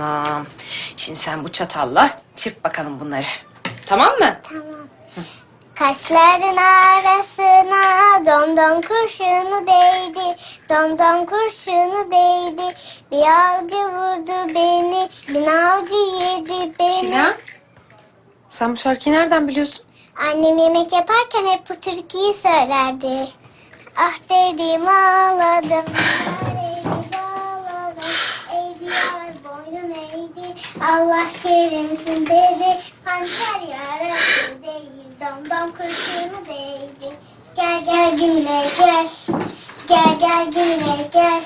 Tamam. Şimdi sen bu çatalla çırp bakalım bunları. Tamam mı? Tamam. Kaşların arasına domdom kurşunu değdi. Domdom kurşunu değdi. Bir avcı vurdu beni. Bir avcı yedi beni. Şila. Sen bu şarkıyı nereden biliyorsun? Annem yemek yaparken hep bu türküyü söylerdi. Ah dedim ağladım. Eğdi bağladım. Eğdi yar boynun eğdi. Allah kerimsin dedi. Hançer yarası değil. Dom dom kurşunu değdi. Gel gel gümle gel. Gel gel gümle gel.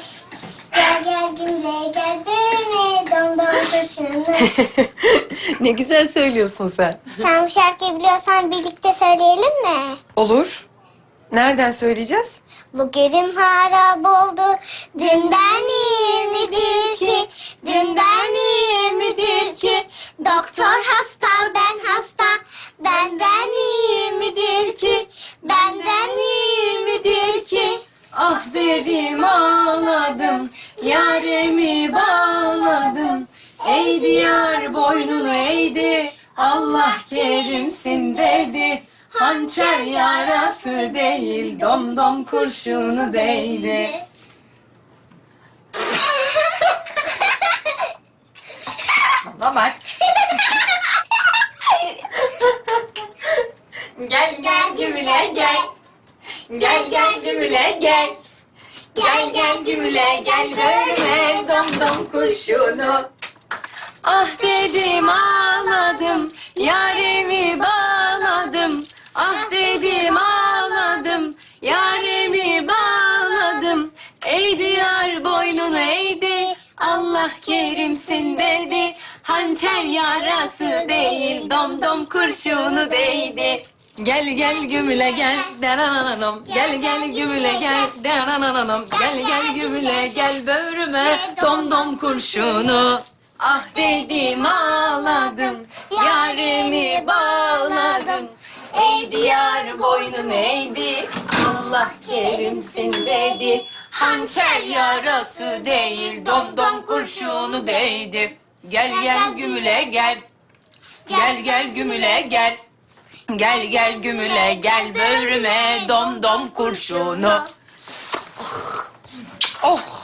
Gel gel gümle gel. Bölme dom dom kurşunu. ne güzel söylüyorsun sen. Sen bu şarkıyı biliyorsan birlikte söyleyelim mi? Olur. Nereden söyleyeceğiz? Bugünüm harap oldu. Dünden iyi hasta, ben hasta. Benden iyi midir ki? Benden iyi midir ki? Ah dedim ağladım, yaremi bağladım. Ey diyar boynunu eğdi, Allah kerimsin dedi. Hançer yarası değil, dom dom kurşunu değdi. Bana bak. gel gel gümüle gel. Gel gel gümüle gel. Gel gel gümüle gel verme dom dom kurşunu. Ah dedim ağladım, yaremi bağladım. Ah dedim ağladım, yaremi bağladım. Ey diyar boynunu eğdi, Allah kerimsin dedi. Hançer yarası değil, dom dom kurşunu değdi. Gel gel gümüle gel, denananam. Gel gel gümüle gel, denananam. Gel gel gümüle gel, böğrüme dom dom kurşunu. Ah dedim ağladım, yaremi bağladım. Ey diyar boynun eğdi, Allah kerimsin dedi. Hançer yarası değil, dom dom kurşunu değdi. Gel gel gümüle gel, gel gel gümüle gel. Gel gel gümüle gel böğrüme dom dom kurşunu. Oh.